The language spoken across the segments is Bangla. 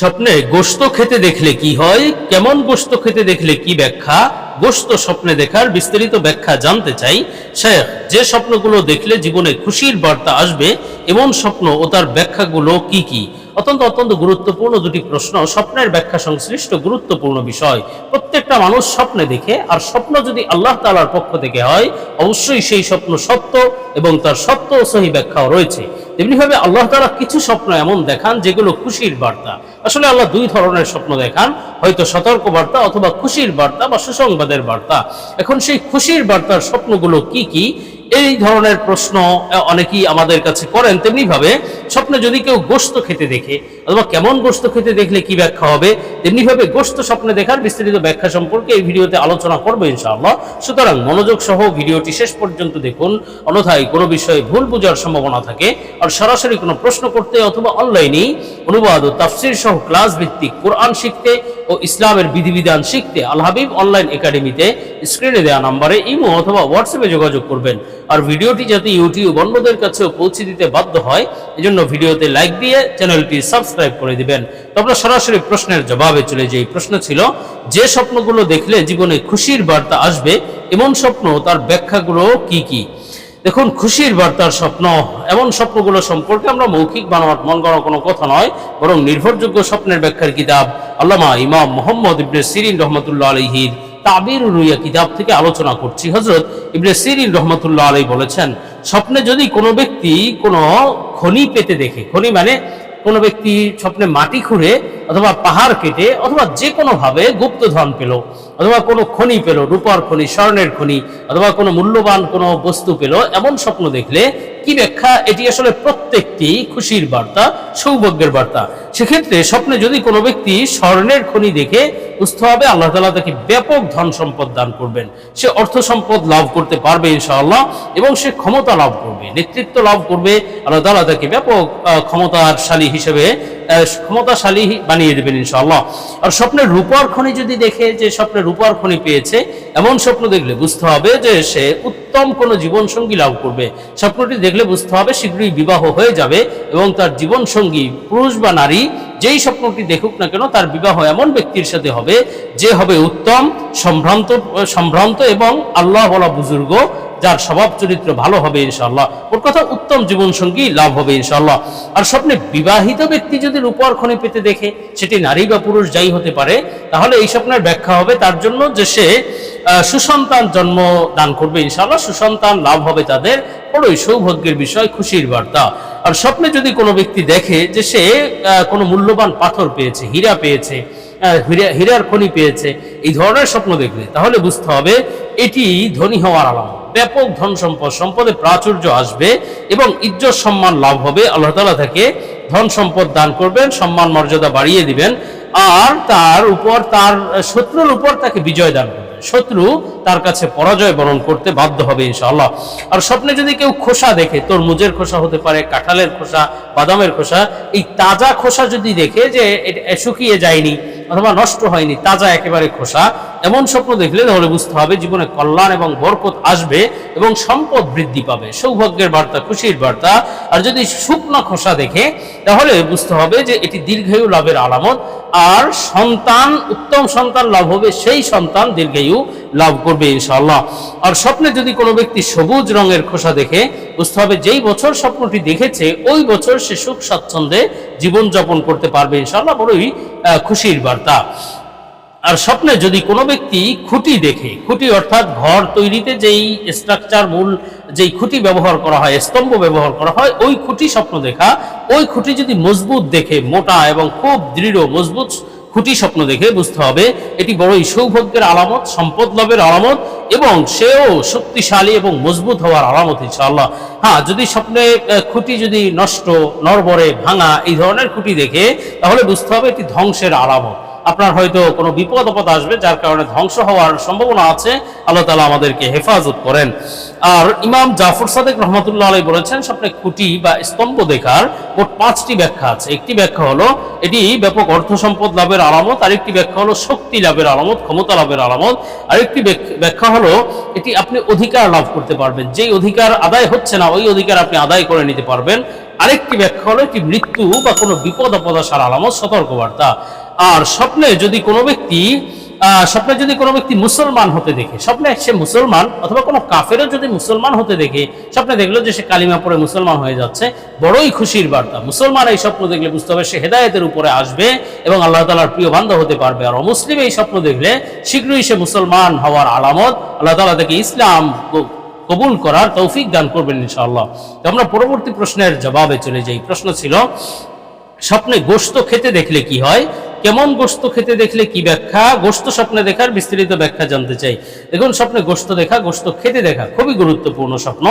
স্বপ্নে গোস্ত খেতে দেখলে কি হয়? কেমন গোস্ত খেতে দেখলে কি ব্যাখ্যা? গোস্ত স্বপ্নে দেখার বিস্তারিত ব্যাখ্যা জানতে চাই। শেখ, যে স্বপ্নগুলো দেখলে জীবনে খুশির বার্তা আসবে, এমন স্বপ্ন ও তার ব্যাখ্যাগুলো কি কি? অত্যন্ত অত্যন্ত গুরুত্বপূর্ণ দুটি প্রশ্ন। স্বপ্নের ব্যাখ্যা সংশ্লিষ্ট গুরুত্বপূর্ণ বিষয়। প্রত্যেকটা মানুষ স্বপ্নে দেখে, আর স্বপ্ন যদি আল্লাহ তালার পক্ষ থেকে হয়, অবশ্যই সেই স্বপ্ন সত্য এবং তার সত্য ও সহি ব্যাখ্যাও রয়েছে। তেমনিভাবে আল্লাহ তালা কিছু স্বপ্ন এমন দেখান যেগুলো খুশির বার্তা। আসলে আল্লাহ দুই ধরনের স্বপ্ন দেখান, হয়তো সতর্ক বার্তা অথবা খুশির বার্তা বা সুসংবাদের বার্তা। এখন সেই খুশির বার্তার স্বপ্নগুলো কি কি? এই ধরনের প্রশ্ন অনেকেই আমাদের কাছে করেন, তেমনিভাবে স্বপ্নে যদি কেউ গোস্ত খেতে দেখে অথবা কেমন গোস্ত খেতে দেখলে কি ব্যাখ্যা হবে? তেমনি ভাবে গোস্ত স্বপ্নে দেখার বিস্তারিত ব্যাখ্যা সম্পর্কে এই ভিডিওতে আলোচনা করব ইনশাআল্লাহ। সুতরাং মনোযোগ সহ ভিডিওটি শেষ পর্যন্ত দেখুন। অন্যথায় কোনো বিষয়ে ভুল বোঝার সম্ভাবনা থাকে। আর সরাসরি কোনো প্রশ্ন করতে অথবা অনলাইনেই অনুবাদ ও তাফসির সহ ক্লাস ভিত্তিক কোরআন শিখতে ও ইসলামের বিধিবিধান শিখতে আল হাবিব অনলাইন একাডেমিতে স্ক্রিনে দেওয়া নাম্বারে ইমো অথবা হোয়াটসঅ্যাপে যোগাযোগ করবেন। আর ভিডিওটি যাতে ইউটিউব অন্যদের কাছেও পৌঁছে দিতে বাধ্য হয়, এজন্য ভিডিওতে লাইক দিয়ে চ্যানেলটি সাবস্ক্রাইব করে দিবেন। তো আমরা সরাসরি প্রশ্নের জবাবে চলে যাই। প্রশ্ন ছিল, যে স্বপ্নগুলো দেখলে জীবনে খুশির বার্তা আসবে, এমন স্বপ্ন তার ব্যাখ্যাগুলো কি কি? দেখুন, খুশির বার্তার স্বপ্ন, এমন স্বপ্নগুলো সম্পর্কে আমরা মৌখিক বানোয়াট মন করা কোনো কথা নয়, বরং নির্ভরযোগ্য স্বপ্নের ব্যাখ্যার কিতাব। আল্লামা ইমাম মোহাম্মদ ইবনে সিরিন রহমতুল্লাহ আলহির তাবির রুইয়া কিতাব থেকে আলোচনা করছি। হজরত ইবনে সিরিন রহমতুল্লাহ আলাই বলেছেন, স্বপ্নে যদি কোনো ব্যক্তি কোনো খনি পেতে দেখে, খনি মানে কোনো ব্যক্তি স্বপ্নে মাটি খুঁড়ে অথবা পাহাড় কেটে অথবা যে কোনোভাবে গুপ্তধন পেল, অথবা কোনো খনি পেল, রূপার খনি, স্বর্ণের খনি, অথবা কোনো মূল্যবান কোনো বস্তু পেল, এমন স্বপ্ন দেখলে কি ব্যাখ্যা? এটি আসলে প্রত্যেকটি খুশির বার্তা, সৌভাগ্যের বার্তা। সেক্ষেত্রে স্বপ্নে যদি কোনো ব্যক্তি স্বর্ণের খনি দেখে বুঝতে হবে, আল্লাহ তালা তাকে ব্যাপক ধন সম্পদ দান করবেন। সে অর্থ সম্পদ লাভ করতে পারবে ইনশাআল্লাহ, এবং সে ক্ষমতা লাভ করবে, নেতৃত্ব লাভ করবে, আল্লাহ তালা তাকে ব্যাপক ক্ষমতাশালী হিসেবে ক্ষমতাশালী বানিয়ে দেবেন ইনশাআল্লাহ। আর স্বপ্নের রূপার খনি যদি দেখে যে স্বপ্নের রূপার খনি পেয়েছে, এমন স্বপ্ন দেখলে বুঝতে হবে যে সে উত্তম কোনো জীবনসঙ্গী লাভ করবে। স্বপ্নটি দেখলে বুঝতে হবে শীঘ্রই বিবাহ হয়ে যাবে, এবং তার জীবনসঙ্গী পুরুষ বা নারী যেই স্বপ্নটি দেখুক না কেন, তার বিবাহ এমন ব্যক্তির সাথে হবে যে হবে উত্তম, সম্ভ্রান্ত সম্ভ্রান্ত এবং আল্লাহ বলা বুজুর্গ যার স্বভাব চরিত্র ভালো হবে ইনশাল্লাহ ওর কথা উত্তম জীবনসঙ্গী লাভ হবে ইনশাল্লাহ আর স্বপ্নে বিবাহিত ব্যক্তি যদি রূপার খনি পেতে দেখে, সেটি নারী বা পুরুষ যাই হতে পারে, তাহলে এই স্বপ্নের ব্যাখ্যা হবে তার জন্য যে সে সুসন্তান জন্ম দান করবে ইনশাল্লাহ সুসন্তান লাভ হবে তাদের। বড়ই সৌভাগ্যের বিষয়, খুশির বার্তা। আর স্বপ্নে যদি কোনো ব্যক্তি দেখে যে সে কোনো মূল্যবান পাথর পেয়েছে, হীরা পেয়েছে হীরার খনি পেয়েছে, এই ধরনের স্বপ্ন দেখলে তাহলে বুঝতে হবে, এটি ধনী হওয়ার আলামত। ব্যাপক ধন সম্পদ সম্পদে প্রাচুর্য আসবে এবং ইজ্জত সম্মান লাভ হবে। আল্লাহ তালা তাকে ধন সম্পদ দান করবেন, সম্মান মর্যাদা বাড়িয়ে দিবেন, আর তার উপর, তার শত্রুর উপর তাকে বিজয় দান করবেন। শত্রু তার কাছে পরাজয় বরণ করতে বাধ্য হবে ইনশাআল্লাহ। আর স্বপ্নে যদি কেউ খোসা দেখে, তরমুজের খোসা হতে পারে, কাঁঠালের খোসা, বাদামের খোসা, এই তাজা খোসা যদি দেখে যে শুকিয়ে যায়নি অথবা নষ্ট হয়নি, তাজা একেবারে খোসা, এমন স্বপ্ন দেখলে তাহলে বুঝতে হবে জীবনে কল্যাণ এবং বরকত আসবে এবং সম্পদ বৃদ্ধি পাবে। সৌভাগ্যের বার্তা, খুশির বার্তা। আর যদি শুকনো খোসা দেখে, তাহলে বুঝতে হবে যে এটি দীর্ঘায়ু লাভের আলামত। আর সন্তান, উত্তম সন্তান লাভ হবে, সেই সন্তান দীর্ঘায়ু লাভ করবে ইনশাআল্লাহ। আর স্বপ্নে যদি কোনো ব্যক্তি সবুজ রঙের খোসা দেখে, বুঝতে হবে যেই বছর স্বপ্নটি দেখেছে, ওই বছর সে সুখ স্বাচ্ছন্দ্যে জীবনযাপন করতে পারবে ইনশাআল্লাহ, বড়ই খুশির বার্তা। আর স্বপ্নে যদি কোনো ব্যক্তি খুঁটি দেখে, খুঁটি অর্থাৎ ঘর তৈরিতে যেই স্ট্রাকচার মূল যেই খুঁটি ব্যবহার করা হয়, স্তম্ভ ব্যবহার করা হয়, ওই খুঁটি স্বপ্ন দেখা, ওই খুঁটি যদি মজবুত দেখে, মোটা এবং খুব দৃঢ়, মজবুত খুঁটি স্বপ্ন দেখে বুঝতে হবে, এটি বড়ই সৌভাগ্যের আলামত, সম্পদ লাভের আলামত, এবং সেও শক্তিশালী এবং মজবুত হওয়ার আলামত, ইনশাআল্লাহ। হ্যাঁ যদি স্বপ্নে খুঁটি যদি নষ্ট নরবরে ভাঙা এই ধরনের খুঁটি দেখে, তাহলে বুঝতে হবে এটি ধ্বংসের আলামত। আপনার হয়তো কোনো বিপদ আপদ আসবে, যার কারণে ধ্বংস হওয়ার সম্ভাবনা আছে। আল্লাহ তালা আমাদেরকে হেফাজত করেন। আর ইমাম জাফর সাদেক রহমতুল্লাহ আলাই বলেছেন, স্বপ্নে খুঁটি বা স্তম্ভ দেখার মোট পাঁচটি ব্যাখ্যা আছে। একটি ব্যাখ্যা হলো, এটি ব্যাপক অর্থ সম্পদ লাভের আলামত, আরেকটি ব্যাখ্যা হলো শক্তি লাভের আলামত, ক্ষমতা লাভের আলামত। আরেকটি ব্যাখ্যা হলো, এটি আপনি অধিকার লাভ করতে পারবেন। যেই অধিকার আদায় হচ্ছে না, ওই অধিকার আপনি আদায় করে নিতে পারবেন। আরেকটি ব্যাখ্যা হলো, এটি মৃত্যু বা কোনো বিপদ আপদ আসার আলামত, সতর্কবার্তা। আর স্বপ্নে যদি কোনো ব্যক্তি স্বপ্নে যদি কোনো ব্যক্তি মুসলমান হতে দেখে, স্বপ্নে সে মুসলমান অথবা কোনো কাফেরও যদি মুসলমান হতে দেখে, স্বপ্নে দেখল যে সে কালিমা পড়ে মুসলমান হয়ে যাচ্ছে, বড়ই খুশির বার্তা। মুসলমান এই স্বপ্ন দেখলে বুঝতে হবে সে হেদায়েতের উপরে আসবে এবং আল্লাহ তালার প্রিয় বান্ধব হতে পারবে। আর অমুসলিম এই স্বপ্ন দেখলে শীঘ্রই সে মুসলমান হওয়ার আলামত আল্লাহ তালা থেকে ইসলাম কবুল করার তৌফিক দান করবেন ইনশাআল্লাহ। তো আমরা পরবর্তী প্রশ্নের জবাবে চলে যাই। প্রশ্ন ছিল, স্বপ্নে গোস্ত খেতে দেখলে কি হয়? কেমন গোস্ত খেতে দেখলে কি ব্যাখ্যা? গোস্ত স্বপ্নে দেখার বিস্তারিত ব্যাখ্যা জানতে চাই। দেখুন, স্বপ্নে গোস্ত দেখা, গোস্ত খেতে দেখা, খুবই গুরুত্বপূর্ণ স্বপ্ন।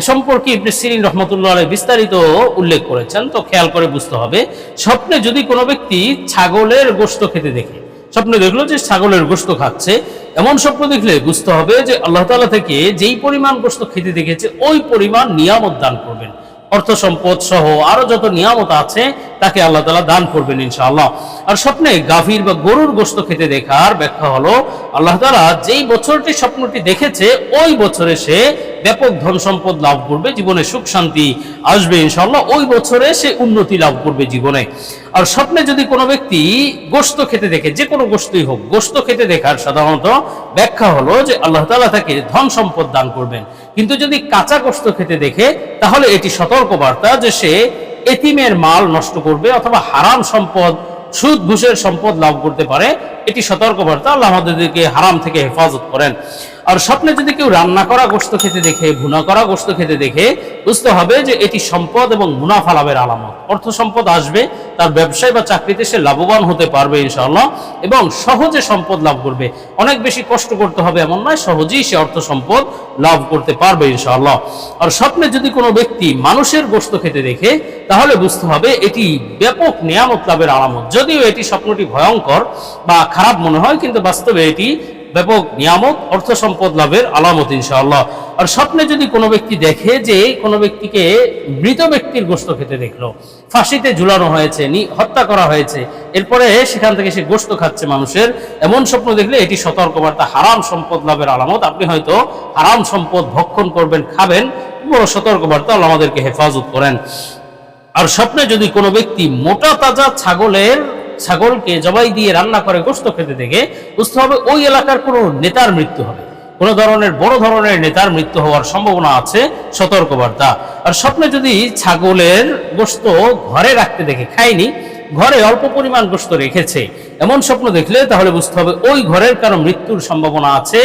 এ সম্পর্কে ইবনে সিরিন রহমতুল্লাহ আলাইহ বিস্তারিত উল্লেখ করেছেন, তো খেয়াল করে বুঝতে হবে। স্বপ্নে যদি কোনো ব্যক্তি ছাগলের গোস্ত খেতে দেখে, স্বপ্নে দেখল যে ছাগলের গোস্ত খাচ্ছে, এমন স্বপ্ন দেখলে বুঝতে হবে যে আল্লাহ তাআলা থেকে যেই পরিমাণ গোস্ত খেতে দেখেছে, ওই পরিমাণ নিয়ামত দান করবেন। অর্থ সম্পদ সহ আরও যত নিয়ামত আছে, তাকে আল্লাহ তালা দান করবেন ইনশাআল্লাহ। আর স্বপ্নে গাভীর বা গরুর গোস্ত খেতে দেখার ব্যাখ্যা হলো, আল্লাহ তালা যেই বছরটি স্বপ্নটি দেখেছে, ওই বছরে সে ব্যাপক ধন সম্পদ লাভ করবে, জীবনে সুখ শান্তি আসবে ইনশাআল্লাহ, ওই বছরে সে উন্নতি লাভ করবে জীবনে। আর স্বপ্নে যদি কোনো ব্যক্তি গোস্ত খেতে দেখে, যে কোনো গোস্তই হোক, গোস্ত খেতে দেখার সাধারণত ব্যাখ্যা হলো যে আল্লাহ তাআলা তাকে ধন সম্পদ দান করবেন। কিন্তু যদি কাঁচা গোস্ত খেতে দেখে, তাহলে এটি সতর্ক বার্তা যে সে এতিমের মাল নষ্ট করবে অথবা হারাম সম্পদ, সুদ, ঘুষের সম্পদ লাভ করতে পারে। এটি সতর্ক বার্তা আল্লাহ আমাদেরকে হারাম থেকে হেফাজত করেন। আর স্বপ্নে যদি কেউ রান্না করা গোস্ত খেতে দেখে, ভুনা করা গোস্ত খেতে দেখে, বুঝতে হবে যে এটি সম্পদ এবং মুনাফা লাভের আলামত। অর্থ সম্পদ আসবে, তার ব্যবসায় বা চাকরিতে সে লাভবান হতে পারবে ইনশাআল্লাহ, এবং সহজে সম্পদ লাভ করবে। অনেক বেশি কষ্ট করতে হবে এমন নয়, সহজেই সে অর্থ সম্পদ লাভ করতে পারবে ইনশাআল্লাহ। আর স্বপ্নে যদি কোনো ব্যক্তি মানুষের গোস্ত খেতে দেখে, তাহলে বুঝতে হবে এটি ব্যাপক নিয়ামত লাভের আলামত। যদিও এটি স্বপ্নটি ভয়ঙ্কর বা খারাপ মনে হয়, কিন্তু বাস্তবে এটি ব্যাপক নিয়ামত, অর্থ সম্পদ লাভের আলামত ইনশাআল্লাহ। আর স্বপ্নে যদি কোনো ব্যক্তি দেখে যে কোনো ব্যক্তিকে মৃত ব্যক্তির গোস্ত খেতে দেখল, ফাঁসিতে ঝুলানো হয়েছে, নি হত্যা করা হয়েছে, এরপরে সেখান থেকে সে গোস্ত খাচ্ছে মানুষের, এমন স্বপ্ন দেখলে এটি সতর্কবার্তা, হারাম সম্পদ লাভের আলামত। আপনি হয়তো হারাম সম্পদ ভক্ষণ করবেন, খাবেন, বড় সতর্কবার্তা আমাদেরকে হেফাজত করেন। আর স্বপ্নে যদি কোনো ব্যক্তি মোটা তাজা ছাগলের ছাগলকে জবাই দিয়ে রান্না করে গোস্ত খেতে দেখে বুঝতে হবে ওই এলাকার কোনো নেতার মৃত্যু হবে। কোনো ধরনের, বড় ধরনের নেতার মৃত্যু হওয়ার সম্ভাবনা আছে, সতর্কবার্তা। আর স্বপ্নে যদি ছাগলের গোস্ত ঘরে রাখতে দেখে খায়নি, ঘরে অল্প পরিমাণ গোস্ত রেখেছে, এমন স্বপ্ন দেখলে তাহলে বুঝতে হবে ওই ঘরের কারও মৃত্যুর সম্ভাবনা আছে।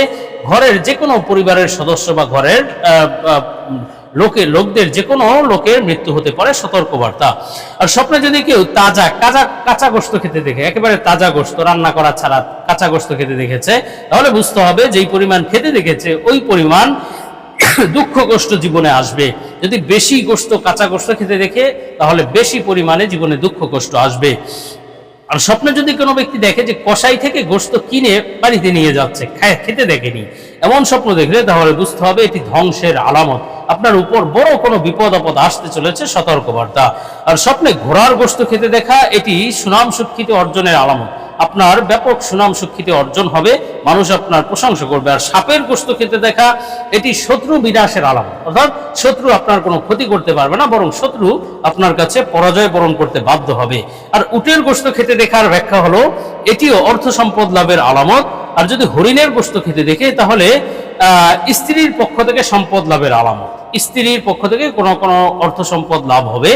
ঘরের যে কোনো পরিবারের সদস্য বা ঘরের লোকে, লোকদের যে কোনো লোকের মৃত্যু হতে পারে সতর্কবার্তা। আর স্বপ্নে যদি কেউ তাজা কাঁচা কাঁচা গোস্ত খেতে দেখে, একেবারে তাজা গোস্ত রান্না করা ছাড়া কাঁচা গোস্ত খেতে দেখেছে, তাহলে বুঝতে হবে যেই পরিমাণ খেতে দেখেছে, ওই পরিমাণ দুঃখ কষ্ট জীবনে আসবে। যদি বেশি গোস্ত, কাঁচা গোস্ত খেতে দেখে, তাহলে বেশি পরিমাণে জীবনে দুঃখ কষ্ট আসবে। আর স্বপ্নে যদি কোনো ব্যক্তি দেখে যে কসাই থেকে গোস্ত কিনে বাড়িতে নিয়ে যাচ্ছে খেতে দেখেনি, এমন স্বপ্ন দেখলে তাহলে বুঝতে হবে এটি ধ্বংসের আলামত। আপনার উপর বড় কোনো বিপদ আপদ আসতে চলেছে, সতর্কবার্তা। আর স্বপ্নে ঘোড়ার গোস্ত খেতে দেখা, এটি সুনাম সুখ্যাতি অর্জনের আলামত। আপনার ব্যাপক সুনাম সুখ্যাতি অর্জন হবে, মানুষ আপনার প্রশংসা করবে। আর সাপের গোস্ত খেতে দেখা, এটি শত্রু বিনাশের আলামত। অর্থাৎ শত্রু আপনার কোনো ক্ষতি করতে পারবে না, বরং শত্রু আপনার কাছে পরাজয় বরণ করতে বাধ্য হবে। আর উটের গোস্ত খেতে দেখার ব্যাখ্যা হলো, এটিও অর্থ সম্পদ লাভের আলামত। আর যদি হরিণের গোস্ত খেতে দেখে, তাহলে স্ত্রীর পক্ষ থেকে সম্পদ লাভের আলামত। স্ত্রীর পক্ষ থেকে কোনো কোনো অর্থ সম্পদ লাভ হবে।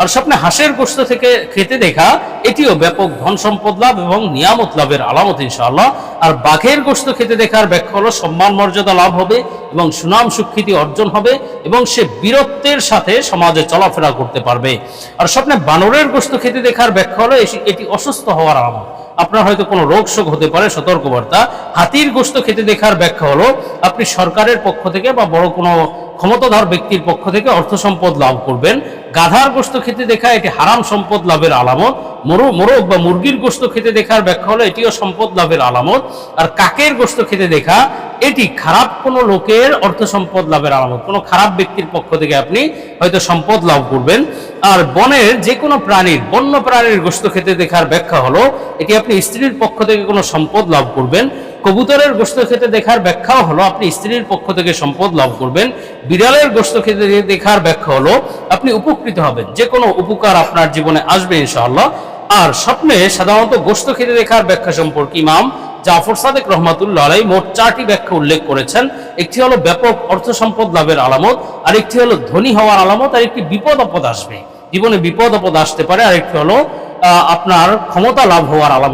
আর স্বপ্নে হাঁসের গোস্ত থেকে খেতে দেখা, এটিও ব্যাপক ধন সম্পদ লাভ এবং নিয়ামত লাভের আলামত ইনশাআল্লাহ। আর বাঘের গোস্ত খেতে দেখার ব্যাখ্যা হলো, সম্মান মর্যাদা লাভ হবে এবং সুনাম সুখ্যাতি অর্জন হবে এবং সে বীরত্বের সাথে সমাজে চলাফেরা করতে পারবে। আর স্বপ্নে বানরের গোস্ত খেতে দেখার ব্যাখ্যা হলো, এটি অসুস্থ হওয়ার আলামত। আপনার হয়তো কোনো রোগ শোক হতে পারে, সতর্কবার্তা। হাতির গোস্ত খেতে দেখার ব্যাখ্যা হলো, আপনি সরকারের পক্ষ থেকে বা বড় কোনো ক্ষমতাধর ব্যক্তির পক্ষ থেকে অর্থ সম্পদ লাভ করবেন। গাধার গোস্ত খেতে দেখা এটি হারাম সম্পদ লাভের আলামত। মোরগ মোরগ বা মুরগির গোস্ত খেতে দেখার ব্যাখ্যা হলো, এটিও সম্পদ লাভের আলামত। আর কাকের গোস্ত খেতে দেখা এটি খারাপ কোনো লোকের অর্থ সম্পদ লাভের আলামত। কোনো খারাপ ব্যক্তির পক্ষ থেকে আপনি হয়তো সম্পদ লাভ করবেন। আর বনের যে কোনো প্রাণীর, বন্য প্রাণীর গোস্ত খেতে দেখার ব্যাখ্যা হলো, এটি আপনি স্ত্রীর পক্ষ থেকে কোনো সম্পদ লাভ করবেন। কবুতরের গোস্ত খেতে দেখার ব্যাখ্যাও হলো, আপনি স্ত্রীর পক্ষ থেকে সম্পদ লাভ করবেন। বিড়ালের গোস্ত খেতে দেখার ব্যাখ্যা হলো, আপনি উপকৃত হবেন। যে কোনো উপকার আপনার জীবনে আসবে ইনশাআল্লাহ। আর স্বপ্নে সাধারণত গোস্ত খেতে দেখার ব্যাখ্যা সম্পর্কে ইমাম জাফর সাদেক রহমাতুল্লাহ আলাই মোট চারটি ব্যাখ্যা উল্লেখ করেছেন। একটি হলো ব্যাপক অর্থ সম্পদ লাভের আলামত আর একটি হলো ধনী হওয়ার আলামত আর একটি বিপদ আপদ আসবে। জীবনে বিপদ আপদ আসতে পারে আর একটি হলো আপনার ক্ষমতা লাভ হওয়ার আলামত